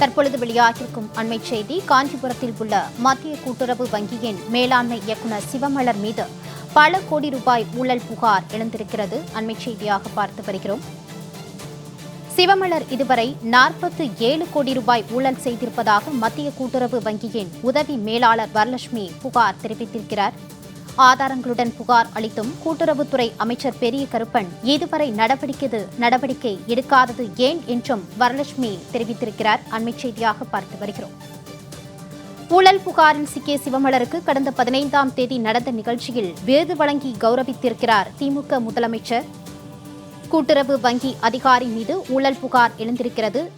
தற்பொழுது வெளியாகியிருக்கும் அண்மை செய்தி காஞ்சிபுரத்தில் உள்ள மத்திய கூட்டுறவு வங்கியின் மேலாண்மை இயக்குநர் சிவமலர் மீது பல கோடி ரூபாய் ஊழல் புகார் எழுந்திருக்கிறது. அண்மை செய்தியாக பார்த்து வருகிறோம். சிவமலர் இதுவரை நாற்பத்து ஏழு கோடி ரூபாய் ஊழல் செய்திருப்பதாக மத்திய கூட்டுறவு வங்கியின் உதவி மேலாளர் வரலட்சுமி புகார் தெரிவித்திருக்கிறார். ஆதாரங்களுடன் புகார் அளித்தும் கூட்டுறவுத்துறை அமைச்சர் பெரிய கருப்பன் இதுவரை நடவடிக்கை நடவடிக்கை எடுக்காதது ஏன் என்றும் வரலட்சுமி தெரிவித்திருக்கிறார். அண்மை செய்தியாக பார்த்து வருகிறோம். ஊழல் புகாரில் சிக்கிய சிவமலருக்கு கடந்த பதினைந்தாம் தேதி நடந்த நிகழ்ச்சியில் விருது வழங்கி கௌரவித்திருக்கிறார் திமுக முதலமைச்சர். கூட்டுறவு வங்கி அதிகாரி மீது ஊழல் புகார் எழுந்திருக்கிறது.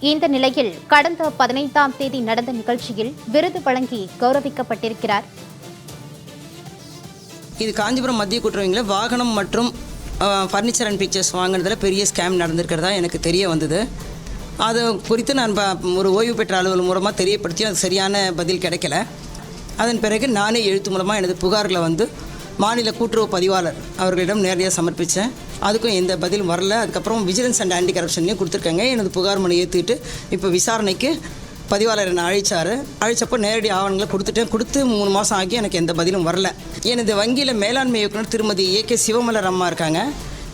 இந்த நிலையில் கடந்த பதினைந்தாம் தேதி நடந்த நிகழ்ச்சியில் விருது வழங்கி கௌரவிக்கப்பட்டிருக்கிறார். இது காஞ்சிபுரம் மத்திய கூட்டுறவங்கள வாகனம் மற்றும் ஃபர்னிச்சர் அண்ட் பிக்சர்ஸ் வாங்கினதில் பெரிய ஸ்கேம் நடந்திருக்கிறதா எனக்கு தெரிய வந்தது. அது குறித்து நான் ப- ஒரு ஓய்வு பெற்ற அலுவலர் மூலமாக தெரியப்படுத்தி அது சரியான பதில் கிடைக்கல. அதன் பிறகு நானே எழுத்து மூலமாக எனது புகார்களை வந்து மாநில கூட்டுறவு பதிவாளர் அவர்களிடம் நேரடியாக சமர்ப்பித்தேன் அதுக்கும் எந்த பதிலும் வரல. அதுக்கப்புறம் விஜிலன்ஸ் அண்ட் ஆன்டி கரப்ஷன்லேயும் கொடுத்துருக்காங்க. எனது புகார் மனு ஏற்றுக்கிட்டு இப்போ விசாரணைக்கு பதிவாளர் என்னை அழைச்சார். அழைச்சப்போ நேரடி ஆவணங்களை கொடுத்துட்டேன் கொடுத்து மூணு மாதம் ஆகி எனக்கு எந்த பதிலும் வரல. எனது வங்கியில் மேலாண்மை இயக்குனர் திருமதி ஏ கே சிவமலர் அம்மா இருக்காங்க.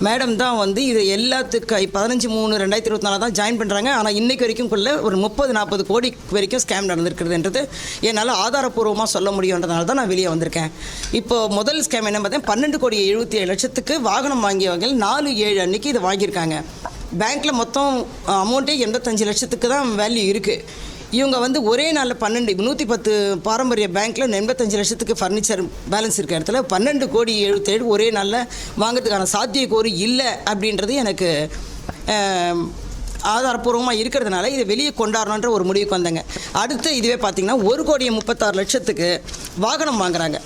மேடம் தான் வந்து இது எல்லாத்துக்கு பதினஞ்சு மூணு ரெண்டாயிரத்தி இருபத்தி நாலு தான் ஜாயின் பண்ணுறாங்க ஆனால் இன்றைக்கு வரைக்கும்குள்ளே ஒரு முப்பது நாற்பது கோடி வரைக்கும் ஸ்கேம் நடந்திருக்கிறதுன்றது என்னால் ஆதாரப்பூர்வமாக சொல்ல முடியுன்றதுனால தான் நான் வெளியே வந்திருக்கேன். இப்போ முதல் ஸ்கேம் என்ன பார்த்தேன் பன்னெண்டு கோடி எழுபத்தி ஏழு லட்சத்துக்கு வாகனம் வாங்கியவங்க நாலு ஏழு அன்னைக்கு இதை வாங்கியிருக்காங்க. பேங்க்கில் மொத்தம் அமௌண்ட்டே எண்பத்தஞ்சு லட்சத்துக்கு தான் வேல்யூ இருக்குது இவங்க வந்து ஒரே நாளில் பன்னெண்டு நூற்றி பத்து பாரம்பரிய பேங்க்கில் எண்பத்தஞ்சு லட்சத்துக்கு ஃபர்னிச்சர் பேலன்ஸ் இருக்க இடத்துல பன்னெண்டு கோடி எழுபத்தேழு ஒரே நாளில் வாங்குறதுக்கான சாத்தியக்கூறு இல்லை அப்படின்றது எனக்கு ஆதாரப்பூர்வமாக இருக்கிறதுனால இதை வெளியே கொண்டாடணுன்ற ஒரு முடிவுக்கு வந்தேங்க. அடுத்து இதுவே பார்த்திங்கன்னா ஒரு கோடியே முப்பத்தாறு லட்சத்துக்கு வாகனம் வாங்குறாங்க.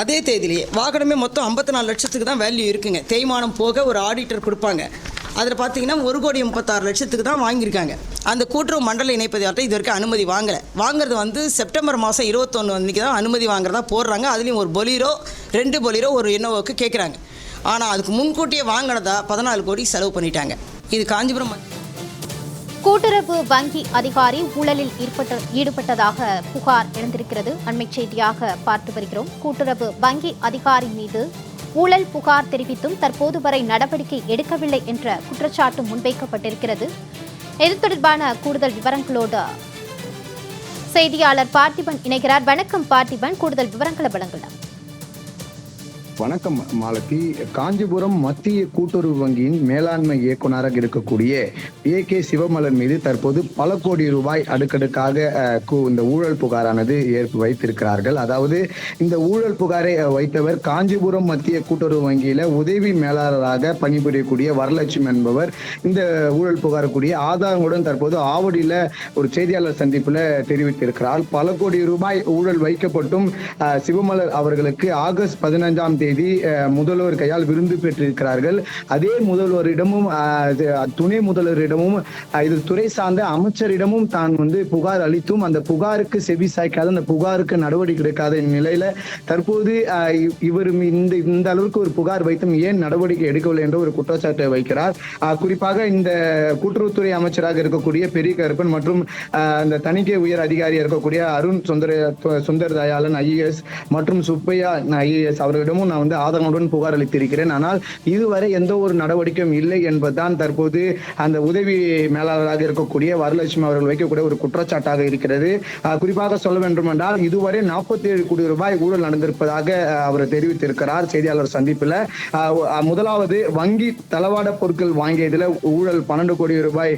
அதே தேதியிலேயே வாகனமே மொத்தம் ஐம்பத்தி நாலு லட்சத்துக்கு தான் வேல்யூ இருக்குங்க. தேய்மானம் போக ஒரு ஆடிட்டர் கொடுப்பாங்க. அதில் பார்த்தீங்கன்னா ஒரு கோடி முப்பத்தாறு லட்சத்துக்கு தான் வாங்கியிருக்காங்க. அந்த கூட்டுறவு மண்டல இணைப்பதார்ட்ட இது வரைக்கும் அனுமதி வாங்கலை. வாங்குறது வந்து செப்டம்பர் மாதம் இருபத்தொன்று அன்றைக்கி தான் அனுமதி வாங்குறதா போடுறாங்க. அதுலேயும் ஒரு பொலீரோ ரெண்டு பொலீரோ ஒரு இன்னோவாக்கு கேட்குறாங்க ஆனால் அதுக்கு முன்கூட்டியே வாங்கினதா பதினாலு கோடி செலவு பண்ணிட்டாங்க. இது காஞ்சிபுரம் கூட்டுறவு வங்கி அதிகாரி ஊழலில் ஈடுபட்ட ஈடுபட்டதாக புகார் எழுந்திருக்கிறது. அண்மை செய்தியாக பார்த்து வருகிறோம். கூட்டுறவு வங்கி அதிகாரி மீது ஊழல் புகார் தெரிவித்தும் தற்போது வரை நடவடிக்கை எடுக்கவில்லை என்ற குற்றச்சாட்டு முன்வைக்கப்பட்டிருக்கிறது. இது தொடர்பான கூடுதல் விவரங்களோடு செய்தியாளர் பார்த்திபன் இணைகிறார். வணக்கம் பார்த்திபன். கூடுதல் விவரங்களை வழங்கலாம். வணக்கம் மாலதி. காஞ்சிபுரம் மத்திய கூட்டுறவு வங்கியின் மேலாண்மை இயக்குனராக இருக்கக்கூடிய ஏ கே சிவமலன் மீது தற்போது பல கோடி ரூபாய் அடுக்கடுக்காக இந்த ஊழல் புகாரானது ஏற்பு வைத்திருக்கிறார்கள். அதாவது இந்த ஊழல் புகாரை வைத்தவர் காஞ்சிபுரம் மத்திய கூட்டுறவு வங்கியில உதவி மேலாளராக பணிபுரியக்கூடிய வரலட்சுமி என்பவர். இந்த ஊழல் புகாரக்கூடிய ஆதாரங்களுடன் தற்போது ஆவடியில ஒரு செய்தியாளர் சந்திப்புல தெரிவித்திருக்கிறார். பல கோடி ரூபாய் ஊழல் வைக்கப்பட்டும் சிவமலர் அவர்களுக்கு ஆகஸ்ட் பதினைஞ்சாம் தேதி தேதி முதல்வர் கையால் விருந்து பெற்றிருக்கிறார்கள். அதே முதல்வரிடமும் இது, துணை முதல்வரிடமும் இது துறை சார்ந்த அமைச்சரிடமும் தான் வந்து புகார் அளித்தும் அந்த புகாருக்கு செவி சாய்க்காத அந்த புகாருக்கு நடவடிக்கை எடுக்காத நிலையில தற்போது அஹ், இவர் இந்த இந்த அளவுக்கு ஒரு புகார் வைத்தும் ஏன் நடவடிக்கை எடுக்கவில்லை என்ற ஒரு குற்றச்சாட்டை வைக்கிறார். குறிப்பாக இந்த கூட்டுறவுத்துறை அமைச்சராக இருக்கக்கூடிய பெரிய கருப்பன் மற்றும் அந்த தணிக்கை உயர் அதிகாரியாக இருக்கக்கூடிய அருண் சுந்தர சுந்தர் தயாளன் ஐஏஎஸ் மற்றும் சுப்பையா ஐஏஎஸ் அவர்களிடமும் நான் வந்து ஆதரவுடன் புகார் அளித்திருக்கிறேன். ஆனால் இதுவரை எந்த ஒரு நடவடிக்கையும் இல்லை என்பதுதான் தற்போது அந்த உதவி மேலாளராக இருக்கக்கூடிய வரலட்சுமி அவர்கள் வைக்கக்கூடிய ஒரு குற்றச்சாட்டாக இருக்கிறது. குறிப்பாக சொல்ல வேண்டும் என்றால் இதுவரை நாற்பத்தி ஏழு கோடி ரூபாய் ஊழல் நடந்திருப்பதாக அவர் தெரிவித்திருக்கிறார் செய்தியாளர் சந்திப்பில். அஹ், முதலாவது வங்கி தளவாட பொருட்கள் வாங்கியதுல ஊழல் பன்னெண்டு கோடி ரூபாய்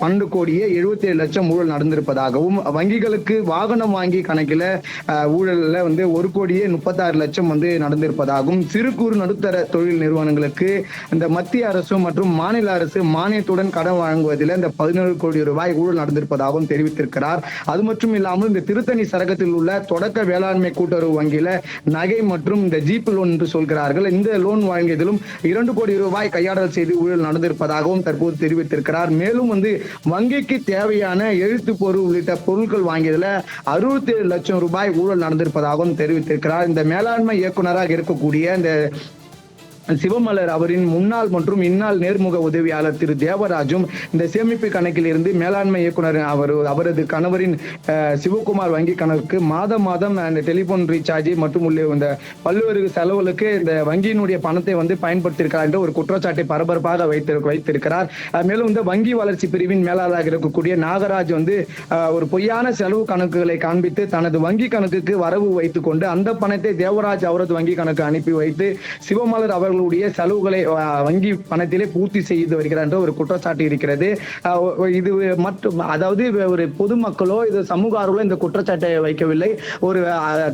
பன்னெண்டு கோடியே எழுபத்தி ஏழு லட்சம் ஊழல் நடந்திருப்பதாகவும் வங்கிகளுக்கு வாகனம் வாங்கி கணக்கில் ஊழலில் வந்து ஒரு கோடியே முப்பத்தாறு லட்சம் வந்து நடந்திருப்பதாக நடந்திருப்பதாகவும் சிறு குறு நடுத்தர தொழில் நிறுவனங்களுக்கு இந்த மத்திய அரசு மற்றும் மாநில அரசு மானியத்துடன் கடன் வழங்குவதில் இந்த பதினேழு கோடி ரூபாய் ஊழல் நடந்திருப்பதாகவும் தெரிவித்திருக்கிறார். அது மட்டும் இல்லாமல் இந்த திருத்தணி சரகத்தில் உள்ள தொடக்க வேளாண்மை கூட்டுறவு வங்கியில நகை மற்றும் இந்த ஜீப் லோன் என்று சொல்கிறார்கள். இந்த லோன் வழங்கியதிலும் இரண்டு கோடி ரூபாய் கையாடல் செய்து ஊழல் நடந்திருப்பதாகவும் தற்போது தெரிவித்திருக்கிறார். மேலும் வந்து வங்கிக்கு தேவையான எழுத்து பொருள் உள்ளிட்ட பொருட்கள் வாங்கியதுல அறுபத்தி ஏழு லட்சம் ரூபாய் ஊழல் நடந்திருப்பதாகவும் தெரிவித்திருக்கிறார். இந்த மேலாண்மை இயக்குநராக இருக்கக்கூடிய இந்த சிவமலர் அவரின் முன்னாள் மற்றும் இந்நாள் நேர்முக உதவியாளர் திரு தேவராஜும் இந்த சேமிப்பு கணக்கில் இருந்து மேலாண்மை இயக்குனர் அவர் அவரது கணவரின் சிவகுமார் வங்கி கணக்கு மாதம் மாதம் அந்த டெலிபோன் ரீசார்ஜ் மற்றும் உள்ள இந்த பல்வேறு செலவுகளுக்கு இந்த வங்கியினுடைய பணத்தை வந்து பயன்படுத்தியிருக்கிறார் என்ற ஒரு குற்றச்சாட்டை பரபரப்பாக வைத்து வைத்திருக்கிறார். மேலும் இந்த வங்கி வளர்ச்சி பிரிவின் மேலாளராக இருக்கக்கூடிய நாகராஜ் வந்து ஒரு பொய்யான செலவு கணக்குகளை காண்பித்து தனது வங்கி கணக்குக்கு வரவு வைத்துக் கொண்டு அந்த பணத்தை தேவராஜ் அவரது வங்கி கணக்கு அனுப்பி வைத்து சிவமலர் அவர் அவர்களுடைய செலவுகளை வங்கி பணத்திலே பூர்த்தி செய்து வருகிறார் என்ற ஒரு குற்றச்சாட்டு இருக்கிறது. இது மற்றும் அதாவது ஒரு பொதுமக்களோ இது சமூக ஆர்வலோ இந்த குற்றச்சாட்டை வைக்கவில்லை. ஒரு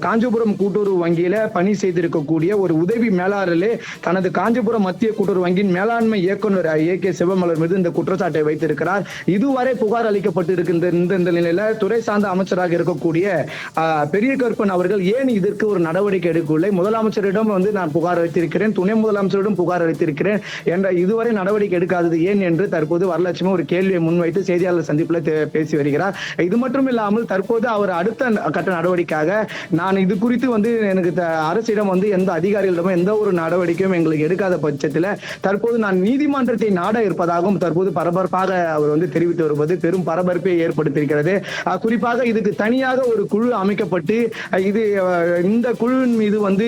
காஞ்சிபுரம் கூட்டுறவு வங்கியில பணி செய்திருக்கக்கூடிய ஒரு உதவி மேலாளர்களே தனது காஞ்சிபுரம் மத்திய கூட்டுறவு வங்கியின் மேலாண்மை இயக்குனர் ஏ கே சிவமலர் மீது இந்த குற்றச்சாட்டை வைத்திருக்கிறார். இதுவரை புகார் அளிக்கப்பட்டு இருக்கின்ற இந்த நிலையில துறை சார்ந்த அமைச்சராக இருக்கக்கூடிய பெரிய கருப்பன் அவர்கள் ஏன் இதற்கு ஒரு நடவடிக்கை எடுக்கவில்லை? முதலமைச்சரிடம் வந்து நான் புகார் வைத்திருக்கிறேன். துணை முதலமைச்சரிடம் புகார் அளித்திருக்கிறேன் என்ற இதுவரை நடவடிக்கை எடுக்காதது ஏன் என்று தற்போது வரலட்சுமி ஒரு கேள்வியை முன்வைத்து செய்தியாளர் சந்திப்பில் பேசி வருகிறார். இது மட்டும் இல்லாமல் தற்போது அவர் அடுத்த கட்ட நடவடிக்கையாக நான் இது குறித்து வந்து எனக்கு அரசிடம் வந்து எந்த அதிகாரிகளிடமும் எந்த ஒரு நடவடிக்கையும் எங்களுக்கு எடுக்காத பட்சத்தில் தற்போது நான் நீதிமன்றத்தை நாட இருப்பதாகவும் தற்போது பரபரப்பாக அவர் வந்து தெரிவித்து வருவது பெரும் பரபரப்பை ஏற்படுத்தியிருக்கிறது. குறிப்பாக இதுக்கு தனியாக ஒரு குழு அமைக்கப்பட்டு இது இந்த குழுவின் மீது வந்து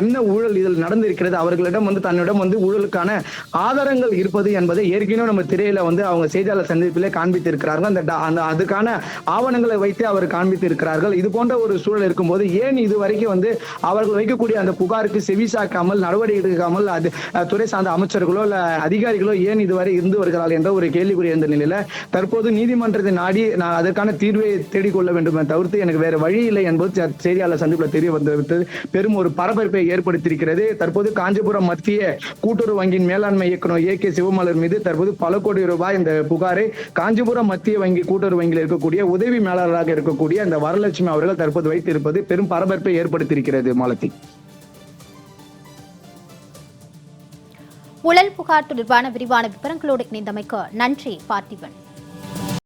என்ன ஊழல் இதில் நடந்திருக்கிறது அவர்களிடம் வந்து தன்னிடம் வந்து ஊழலுக்கான ஆதாரங்கள் இருப்பது என்பதை ஏற்கனவே நம்ம திரையில வந்து அவங்க செய்தியாளர் சந்திப்பிலே காண்பித்திருக்கிறார்கள். அந்த அந்த அதுக்கான ஆவணங்களை வைத்து அவர் காண்பித்திருக்கிறார்கள். இது போன்ற ஒரு சூழல் இருக்கும்போது ஏன் இது வரைக்கும் வந்து அவர்கள் வைக்கக்கூடிய அந்த புகாருக்கு செவிசாக்காமல் நடவடிக்கை எடுக்காமல் அது துறை சார்ந்த அமைச்சர்களோ இல்ல அதிகாரிகளோ ஏன் இதுவரை இருந்து வருகிறார்கள் என்ற ஒரு கேள்விக்குரிய இந்த நிலையில தற்போது நீதிமன்றத்தை நாடி நான் அதற்கான தீர்வை தேடிக்கொள்ள வேண்டுமே தவிர்த்து எனக்கு வேற வழி இல்லை என்பது செய்தியாளர் சந்திப்பில் தெரிய வந்து பெரும் ஒரு பரபரப்பை ஏற்படுத்தியிருக்கிறது. தற்போது காஞ்சிபுரம் மத்திய கூட்டுறவு வங்கியின் மேலாண்மை இயக்குனர் ஏ கே சிவமலர் மீது தற்போது பல கோடி ரூபாய் இந்த புகாரை காஞ்சிபுரம் மத்திய வங்கி கூட்டுறவு வங்கியில் இருக்கக்கூடிய உதவி மேலாளராக இருக்கக்கூடிய அந்த வரலட்சுமி அவர்கள் தற்போது வைத்திருப்பது பெரும் பரபரப்பை ஏற்படுத்தியிருக்கிறது மாலத்தி ஊழல் புகார் தொடர்பான விரிவான விவரங்களோடு இணைந்தமைக்கு நன்றி பார்த்திபன்.